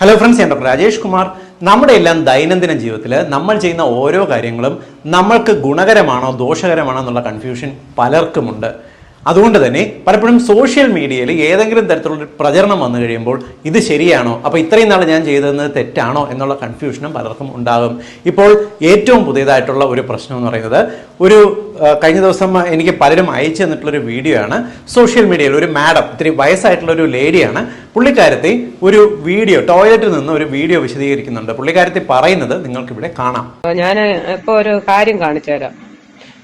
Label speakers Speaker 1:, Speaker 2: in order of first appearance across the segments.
Speaker 1: Hello friends ഞാൻ doctor Rajesh Kumar. നമ്മുടെ എല്ലാം ദൈനംദിന ജീവിതത്തിൽ നമ്മൾ ചെയ്യുന്ന ഓരോ കാര്യങ്ങളും നമ്മൾക്ക് ഗുണകരമാണോ ദോഷകരമാണോ എന്നുള്ള കൺഫ്യൂഷൻ പലർക്കുമുണ്ട്. അതുകൊണ്ട് തന്നെ പലപ്പോഴും സോഷ്യൽ മീഡിയയിൽ ഏതെങ്കിലും തരത്തിലുള്ള പ്രചരണം വന്നു കഴിയുമ്പോൾ ഇത് ശരിയാണോ? അപ്പോൾ ഇത്രയും നാൾ ഞാൻ ചെയ്തതെന്ന് തെറ്റാണോ? എന്നുള്ള കൺഫ്യൂഷനും പലർക്കും ഉണ്ടാകും. ഇപ്പോൾ ഏറ്റവും പുതിയതായിട്ടുള്ള ഒരു പ്രശ്നം എന്ന് പറയുന്നത് ഒരു കഴിഞ്ഞ ദിവസം എനിക്ക് പലരും അയച്ചു തന്നിട്ടുള്ളൊരു വീഡിയോ ആണ്. സോഷ്യൽ മീഡിയയിൽ ഒരു മാഡം ഇത്തിരി വയസ്സായിട്ടുള്ള ഒരു ലേഡിയാണ് പുള്ളിക്കാരത്തി ഒരു വീഡിയോ ടോയ്ലറ്റിൽ നിന്ന് ഒരു വീഡിയോ വിശദീകരിക്കുന്നുണ്ട്. പുള്ളിക്കാരത്തി പറയുന്നത് നിങ്ങൾക്കിവിടെ കാണാം.
Speaker 2: ഞാൻ ഇപ്പോൾ ഒരു കാര്യം കാണിച്ചു തരാം.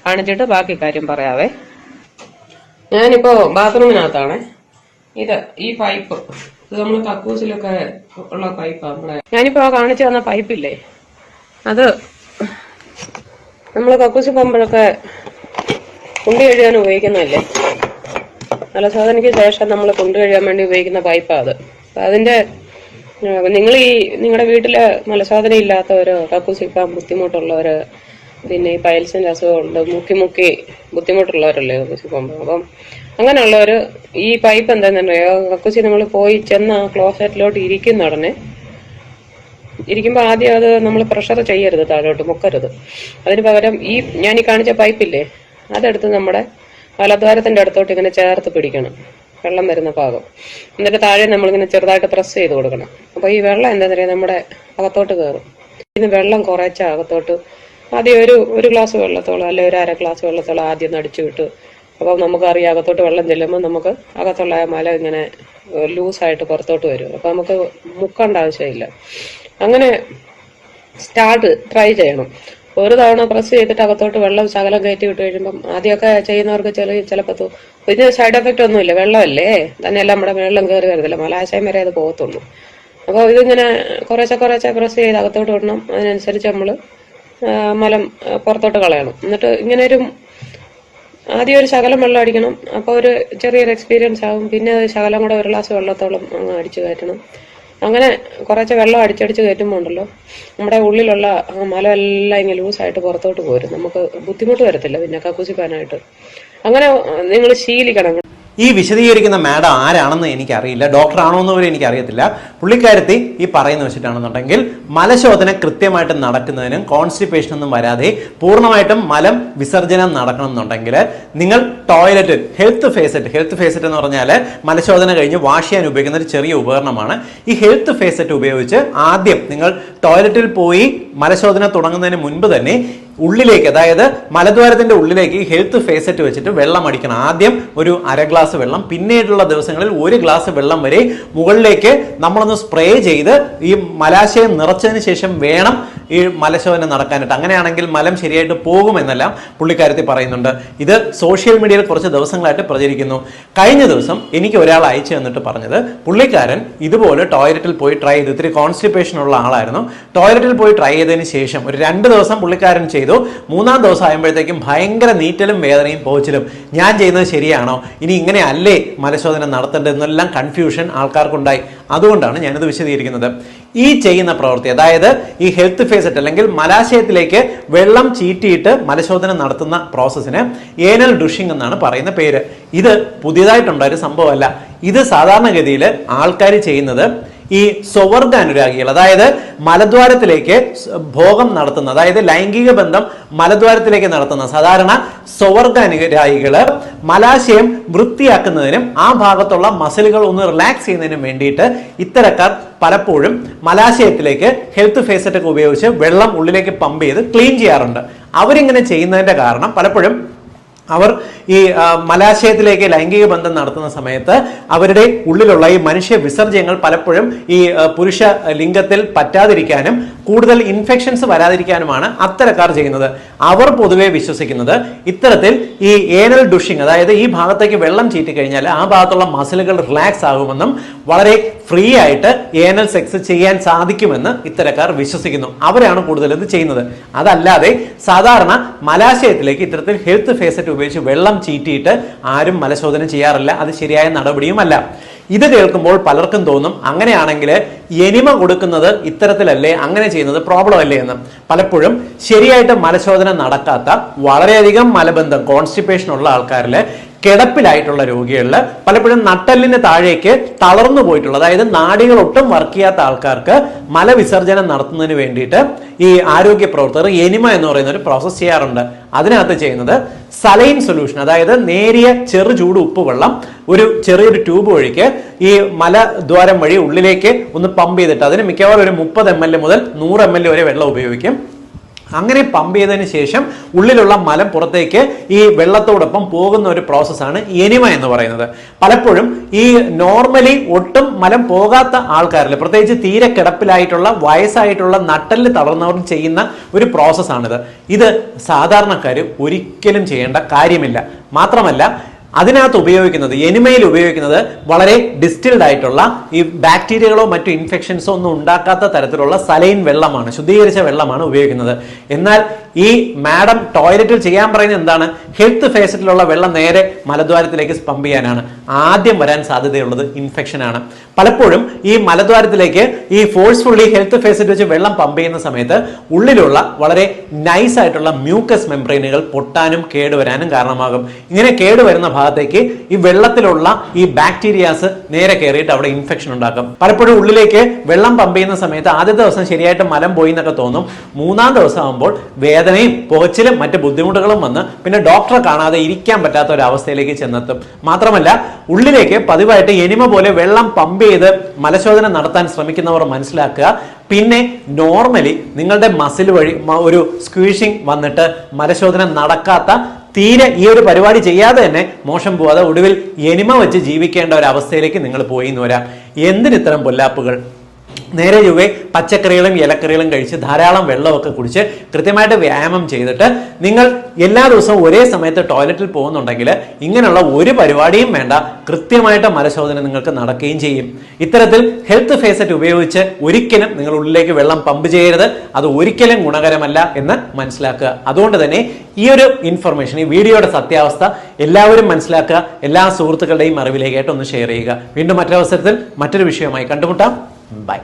Speaker 2: കാണിച്ചിട്ട് ബാക്കി കാര്യം പറയാവേ. ഞാനിപ്പോ ബാത്റൂമിനകത്താണ്. ഇത് ഈ പൈപ്പ്. ഇത് നമ്മൾ കക്കൂസിലൊക്കെ ഉള്ള പൈപ്പാണ് നമ്മളെ. ഞാനിപ്പോ കാണിച്ചു തന്ന പൈപ്പില്ലേ? അത് നമ്മൾ കക്കൂസിൽ പോകുമ്പോഴൊക്കെ കുണ്ടി കഴുകാൻ ഉപയോഗിക്കുന്നതല്ലേ? മലശോധനയ്ക്ക് ശേഷം നമ്മൾ കുണ്ടി കഴുകാൻ വേണ്ടി ഉപയോഗിക്കുന്ന പൈപ്പാ അത്. അതിന്റെ നിങ്ങൾ ഈ നിങ്ങളുടെ വീട്ടിൽ മലശോധന ഇല്ലാത്തവരോ കക്കൂസിൽ പോകാൻ ബുദ്ധിമുട്ടുള്ളവര് പിന്നെ ഈ പൈൽസിന്റെ അസുഖമുണ്ട് മുക്കി മുക്കി ബുദ്ധിമുട്ടുള്ളവരല്ലേ കക്കൂസിൽ പോകുമ്പോൾ അപ്പം അങ്ങനെയുള്ളവർ ഈ പൈപ്പ് എന്താണെന്നറിയോ? കക്കൂസി നമ്മൾ പോയി ചെന്ന് ആ ക്ലോസറ്റിലോട്ട് ഇരിക്കുന്ന ഉടനെ ഇരിക്കുമ്പോൾ ആദ്യം അത് നമ്മൾ പ്രഷർ ചെയ്യരുത് താഴോട്ട് മുക്കരുത്. അതിന് പകരം ഈ ഞാൻ ഈ കാണിച്ച പൈപ്പില്ലേ അതെടുത്ത് നമ്മുടെ വലദ്വാരത്തിന്റെ അടുത്തോട്ട് ഇങ്ങനെ ചേർത്ത് പിടിക്കണം. വെള്ളം വരുന്ന ഭാഗം. എന്നിട്ട് താഴെ നമ്മളിങ്ങനെ ചെറുതായിട്ട് പ്രസ് ചെയ്ത് കൊടുക്കണം. അപ്പോൾ ഈ വെള്ളം എന്താ പറയുക നമ്മുടെ അകത്തോട്ട് കയറും ഇതിന് വെള്ളം കുറച്ച അകത്തോട്ട് ആദ്യം ഒരു ഒരു ഗ്ലാസ് വെള്ളത്തോളം അല്ലെ ഒരു അര ഗ്ലാസ് വെള്ളത്തോളം ആദ്യം നടിച്ചു വിട്ടു. അപ്പം നമുക്ക് നമുക്കറിയാം അകത്തോട്ട് വെള്ളം ചെല്ലുമ്പോൾ നമുക്ക് അകത്തുള്ള മല ഇങ്ങനെ ലൂസായിട്ട് പുറത്തോട്ട് വരും. അപ്പം നമുക്ക് മുക്കേണ്ട ആവശ്യമില്ല. അങ്ങനെ സ്റ്റാർട്ട് ട്രൈ ചെയ്യണം. ഒരു തവണ പ്രസ് ചെയ്തിട്ട് അകത്തോട്ട് വെള്ളം ശകലം കയറ്റി വിട്ട് കഴിയുമ്പം ആദ്യമൊക്കെ ചെയ്യുന്നവർക്ക് ചില ചിലപ്പോൾ ഇതിന് സൈഡ് എഫക്റ്റ് ഒന്നുമില്ല. വെള്ളമല്ലേ? തന്നെയല്ല നമ്മുടെ വെള്ളം കയറി വരുന്നില്ല മലാശയം വരെ അത് പോകത്തുള്ളൂ. അപ്പോൾ ഇതിങ്ങനെ കുറേശ്ശെ കുറേശ്ശെ പ്രസ് ചെയ്ത് അകത്തോട്ട് വിടണം. അതിനനുസരിച്ച് നമ്മൾ മലം പുറത്തോട്ട് കളയണം. എന്നിട്ട് ഇങ്ങനെ ഒരു ആദ്യം ഒരു ശകലം വെള്ളം അടിക്കണം. അപ്പോൾ ഒരു ചെറിയൊരു എക്സ്പീരിയൻസ് ആകും പിന്നെ ശകലം കൂടെ ഒരു ഗ്ലാസ് വെള്ളത്തോളം അങ്ങ് അടിച്ചു കയറ്റണം. അങ്ങനെ കുറച്ച് വെള്ളം അടിച്ചടിച്ച് കയറ്റുമ്പോൾ ഉണ്ടല്ലോ നമ്മുടെ ഉള്ളിലുള്ള ആ മലം എല്ലാം ഇങ്ങനെ ലൂസായിട്ട് പുറത്തോട്ട് പോരും. നമുക്ക് ബുദ്ധിമുട്ട് വരത്തില്ല പിന്നെ കക്കുസിപ്പാനായിട്ട്. അങ്ങനെ നിങ്ങൾ ശീലിക്കണം.
Speaker 1: ഈ വിശദീകരിക്കുന്ന മാഡം ആരാണെന്ന് എനിക്കറിയില്ല. ഡോക്ടർ ആണോ എന്ന് പോലും എനിക്കറിയത്തില്ല. പുള്ളിക്കാരത്തി ഈ പറയുന്ന വെച്ചിട്ടാണെന്നുണ്ടെങ്കിൽ മലശോധന കൃത്യമായിട്ട് നടക്കുന്നതിനും കോൺസ്റ്റിപ്പേഷൻ ഒന്നും വരാതെ പൂർണമായിട്ടും മലം വിസർജനം നടക്കണം എന്നുണ്ടെങ്കിൽ നിങ്ങൾ toilet health faucet health faucet എന്ന് പറഞ്ഞാൽ മലശോധന കഴിഞ്ഞ് വാഷ് ചെയ്യാൻ ഉപയോഗിക്കുന്ന ഒരു ചെറിയ ഉപകരണമാണ്. ഈ ഹെൽത്ത് ഫേസറ്റ് ഉപയോഗിച്ച് ആദ്യം നിങ്ങൾ ടോയ്ലറ്റിൽ പോയി മലശോധന തുടങ്ങുന്നതിന് മുൻപ് തന്നെ ഉള്ളിലേക്ക് അതായത് മലദ്വാരത്തിന്റെ ഉള്ളിലേക്ക് ഹെൽത്ത് ഫേസറ്റ് വെച്ചിട്ട് വെള്ളം അടിക്കണം. ആദ്യം ഒരു അര ഗ്ലാസ് വെള്ളം പിന്നീടുള്ള ദിവസങ്ങളിൽ ഒരു ഗ്ലാസ് വെള്ളം വരെ മുകളിലേക്ക് നമ്മളൊന്ന് സ്പ്രേ ചെയ്ത് ഈ മലാശയം നിറച്ചതിന് ശേഷം വേണം ഈ മലശോധന നടക്കാനായിട്ട്. അങ്ങനെയാണെങ്കിൽ മലം ശരിയായിട്ട് പോകുമെന്നെല്ലാം പുള്ളിക്കാരത്തി പറയുന്നുണ്ട്. ഇത് സോഷ്യൽ മീഡിയയിൽ കുറച്ച് ദിവസങ്ങളായിട്ട് പ്രചരിക്കുന്നു. കഴിഞ്ഞ ദിവസം എനിക്ക് ഒരാൾ അയച്ചു തന്നിട്ട് പറഞ്ഞത് പുള്ളിക്കാരൻ ഇതുപോലെ ടോയ്ലറ്റിൽ പോയി ട്രൈ ചെയ്ത് ഇത്തിരി കോൺസ്റ്റിപ്പേഷൻ ഉള്ള ആളായിരുന്നു. ടോയ്ലറ്റിൽ പോയി ട്രൈ ചെയ്തതിന് ശേഷം ഒരു രണ്ട് ദിവസം പുള്ളിക്കാരൻ ചെയ്തു. മൂന്നാം ദിവസം ആകുമ്പോഴത്തേക്കും ഭയങ്കര നീറ്റലും വേദനയും പോച്ചിലും. ഞാൻ ചെയ്യുന്നത് ശരിയാണോ? ഇനി ഇങ്ങനെ അല്ലേ മലശോധന നടത്തേണ്ടതെന്നെല്ലാം കൺഫ്യൂഷൻ ആൾക്കാർക്കുണ്ടായി. അതുകൊണ്ടാണ് ഞാനിത് വിശദീകരിക്കുന്നത്. ഈ ചെയ്യുന്ന പ്രവൃത്തി അതായത് ഈ ഹെൽത്ത് ഫേസറ്റ് അല്ലെങ്കിൽ മലാശയത്തിലേക്ക് വെള്ളം ചീറ്റിയിട്ട് മലശോധന നടത്തുന്ന പ്രോസസ്സിന് ഏനൽ ഡുഷിംഗ് എന്നാണ് പറയുന്ന പേര്. ഇത് പുതിയതായിട്ടുണ്ടായ ഒരു സംഭവമല്ല. ഇത് സാധാരണഗതിയിൽ ആൾക്കാർ ചെയ്യുന്നത് ഈ സ്വവർഗ അനുരാഗികൾ അതായത് മലദ്വാരത്തിലേക്ക് ഭോഗം നടത്തുന്ന അതായത് ലൈംഗിക ബന്ധം മലദ്വാരത്തിലേക്ക് നടത്തുന്ന സാധാരണ സ്വവർഗ അനുരാഗികൾ മലാശയം വൃത്തിയാക്കുന്നതിനും ആ ഭാഗത്തുള്ള മസിലുകൾ ഒന്ന് റിലാക്സ് ചെയ്യുന്നതിനും വേണ്ടിയിട്ട് ഇത്തരക്കാർ പലപ്പോഴും മലാശയത്തിലേക്ക് ഹെൽത്ത് ഫേസറ്റ് ഒക്കെ ഉപയോഗിച്ച് വെള്ളം ഉള്ളിലേക്ക് പമ്പ് ചെയ്ത് ക്ലീൻ ചെയ്യാറുണ്ട്. അവരിങ്ങനെ ചെയ്യുന്നതിന്റെ കാരണം പലപ്പോഴും അവർ ഈ മലാശയത്തിലേക്ക് ലൈംഗിക ബന്ധം നടത്തുന്ന സമയത്ത് അവരുടെ ഉള്ളിലുള്ള ഈ മനുഷ്യ വിസർജ്യങ്ങൾ പലപ്പോഴും ഈ പുരുഷ ലിംഗത്തിൽ പറ്റാതിരിക്കാനും കൂടുതൽ ഇൻഫെക്ഷൻസ് വരാതിരിക്കാനുമാണ് അത്തരക്കാർ ചെയ്യുന്നത്. അവർ പൊതുവെ വിശ്വസിക്കുന്നത് ഇത്തരത്തിൽ ഈ ഏനൽ ഡുഷിങ് അതായത് ഈ ഭാഗത്തേക്ക് വെള്ളം ചീറ്റി കഴിഞ്ഞാൽ ആ ഭാഗത്തുള്ള മസിലുകൾ റിലാക്സ് ആകുമെന്നും വളരെ ഫ്രീ ആയിട്ട് ഏനൽ സെക്സ് ചെയ്യാൻ സാധിക്കുമെന്ന് ഇത്തരക്കാർ വിശ്വസിക്കുന്നു. അവരാണ് കൂടുതൽ ഇത് ചെയ്യുന്നത്. അതല്ലാതെ സാധാരണ മലാശയത്തിലേക്ക് ഇത്തരത്തിൽ ഹെൽത്ത് ഫേസറ്റ് ഉപയോഗിച്ച് വെള്ളം ചീറ്റിയിട്ട് ആരും മലശോധന ചെയ്യാറില്ല. അത് ശരിയായ നടപടിയുമല്ല. ഇത് കേൾക്കുമ്പോൾ പലർക്കും തോന്നും അങ്ങനെയാണെങ്കിൽ എനിമ കൊടുക്കുന്നത് ഇത്തരത്തിലല്ലേ അങ്ങനെ ചെയ്യുന്നത് പ്രോബ്ലം അല്ലേ എന്ന്. പലപ്പോഴും ശരിയായിട്ട് മലശോധന നടക്കാത്ത വളരെയധികം മലബന്ധം കോൺസ്റ്റിപ്പേഷൻ ഉള്ള ആൾക്കാരിൽ കിടപ്പിലായിട്ടുള്ള രോഗികളിൽ പലപ്പോഴും നട്ടലിന് താഴേക്ക് തളർന്നു പോയിട്ടുള്ള അതായത് നാടികൾ ഒട്ടും വർക്ക് ചെയ്യാത്ത ആൾക്കാർക്ക് മലവിസർജനം നടത്തുന്നതിന് വേണ്ടിയിട്ട് ഈ ആരോഗ്യ പ്രവർത്തകർ എനിമ എന്ന് പറയുന്ന ഒരു പ്രോസസ്സ് ചെയ്യാറുണ്ട്. അതിനകത്ത് ചെയ്യുന്നത് സലൈൻ സൊല്യൂഷൻ അതായത് നേരിയ ചെറു ചൂട് ഉപ്പ് വെള്ളം ഒരു ചെറിയൊരു ട്യൂബ് വഴിക്ക് ഈ മലദ്വാരം വഴി ഉള്ളിലേക്ക് ഒന്ന് പമ്പ് ചെയ്തിട്ട് അതിന് മിക്കവാറും ഒരു മുപ്പത് എം എൽ മുതൽ നൂറ് എം എൽ വരെ വെള്ളം ഉപയോഗിക്കും. അങ്ങനെ പമ്പ് ചെയ്തതിന് ശേഷം ഉള്ളിലുള്ള മലം പുറത്തേക്ക് ഈ വെള്ളത്തോടൊപ്പം പോകുന്ന ഒരു പ്രോസസ്സാണ് എനിമ എന്ന് പറയുന്നത്. പലപ്പോഴും ഈ നോർമലി ഒട്ടും മലം പോകാത്ത ആൾക്കാരിൽ പ്രത്യേകിച്ച് തീരെ കിടപ്പിലായിട്ടുള്ള വയസ്സായിട്ടുള്ള നട്ടലിൽ തളർന്നവർ ചെയ്യുന്ന ഒരു പ്രോസസ്സാണിത് ഇത് സാധാരണക്കാർ ഒരിക്കലും ചെയ്യേണ്ട കാര്യമില്ല. മാത്രമല്ല അതിനകത്ത് ഉപയോഗിക്കുന്നത് എനിമയിൽ ഉപയോഗിക്കുന്നത് വളരെ ഡിസ്റ്റിൽഡ് ആയിട്ടുള്ള ഈ ബാക്ടീരിയകളോ മറ്റു ഇൻഫെക്ഷൻസോ ഒന്നും ഉണ്ടാക്കാത്ത തരത്തിലുള്ള സലൈൻ വെള്ളമാണ് ശുദ്ധീകരിച്ച വെള്ളമാണ് ഉപയോഗിക്കുന്നത്. എന്നാൽ ഈ മാഡം ടോയ്ലറ്റിൽ ചെയ്യാൻ പറയുന്നത് എന്താണ്? ഹെൽത്ത് ഫേസറ്റിലുള്ള വെള്ളം നേരെ മലദ്വാരത്തിലേക്ക് പമ്പ് ചെയ്യാനാണ്. ആദ്യം വരാൻ സാധ്യതയുള്ളത് ഇൻഫെക്ഷൻ ആണ്. പലപ്പോഴും ഈ മലദ്വാരത്തിലേക്ക് ഈ ഫോഴ്സ്ഫുള്ളി ഹെൽത്ത് ഫേസറ്റ് വെച്ച് വെള്ളം പമ്പ് ചെയ്യുന്ന സമയത്ത് ഉള്ളിലുള്ള വളരെ നൈസ് ആയിട്ടുള്ള മ്യൂക്കസ് മെംബ്രെയിനുകൾ പൊട്ടാനും കേടുവരാനും കാരണമാകും. ഇങ്ങനെ കേടുവരുന്ന ഭാഗത്തേക്ക് ഈ വെള്ളത്തിലുള്ള ഈ ബാക്ടീരിയാസ് നേരെ കയറിയിട്ട് അവിടെ ഇൻഫെക്ഷൻ ഉണ്ടാക്കും. പലപ്പോഴും ഉള്ളിലേക്ക് വെള്ളം പമ്പ് ചെയ്യുന്ന സമയത്ത് ആദ്യത്തെ ദിവസം ശരിയായിട്ട് മലം പോയി എന്നൊക്കെ തോന്നും. മൂന്നാം ദിവസം ആകുമ്പോൾ വേദനയും പുകച്ചിലും മറ്റ് ബുദ്ധിമുട്ടുകളും വന്ന് പിന്നെ ഡോക്ടറെ കാണാതെ ഇരിക്കാൻ പറ്റാത്ത ഒരു അവസ്ഥയിലേക്ക് ചെന്നെത്തും. മാത്രമല്ല ഉള്ളിലേക്ക് പതിവായിട്ട് എനിമ പോലെ വെള്ളം പമ്പ് ചെയ്ത് മലശോധന നടത്താൻ ശ്രമിക്കുന്നവർ മനസ്സിലാക്കുക. പിന്നെ നോർമലി നിങ്ങളുടെ മസിൽ വഴി ഒരു സ്ക്വീഷിങ് വന്നിട്ട് മലശോധന നടക്കാത്ത തീരെ ഈ ഒരു പരിപാടി ചെയ്യാതെ തന്നെ മോശം പോവാതെ ഒടുവിൽ എനിമ വെച്ച് ജീവിക്കേണ്ട ഒരു അവസ്ഥയിലേക്ക് നിങ്ങൾ പോയി എന്ന് വരാം. എന്തിനിത്തരം പൊല്ലാപ്പുകൾ? നേരെ ചൊവ്വേ പച്ചക്കറികളും ഇലക്കറികളും കഴിച്ച് ധാരാളം വെള്ളമൊക്കെ കുടിച്ച് കൃത്യമായിട്ട് വ്യായാമം ചെയ്തിട്ട് നിങ്ങൾ എല്ലാ ദിവസവും ഒരേ സമയത്ത് ടോയ്ലറ്റിൽ പോകുന്നുണ്ടെങ്കിൽ ഇങ്ങനെയുള്ള ഒരു പരിപാടിയും വേണ്ട. കൃത്യമായിട്ട് മലശോധന നിങ്ങൾക്ക് നടക്കുകയും ചെയ്യും. ഇത്തരത്തിൽ ഹെൽത്ത് ഫേസറ്റ് ഉപയോഗിച്ച് ഒരിക്കലും നിങ്ങൾ ഉള്ളിലേക്ക് വെള്ളം പമ്പ് ചെയ്യരുത്. അത് ഒരിക്കലും ഗുണകരമല്ല എന്ന് മനസ്സിലാക്കുക. അതുകൊണ്ട് തന്നെ ഈ ഒരു ഇൻഫർമേഷൻ ഈ വീഡിയോയുടെ സത്യാവസ്ഥ എല്ലാവരും മനസ്സിലാക്കുക. എല്ലാ സുഹൃത്തുക്കളുടെയും അറിവിലേക്കായിട്ട് ഒന്ന് ഷെയർ ചെയ്യുക. വീണ്ടും മറ്റൊരവസരത്തിൽ മറ്റൊരു വിഷയമായി കണ്ടുമുട്ടാം. ബൈ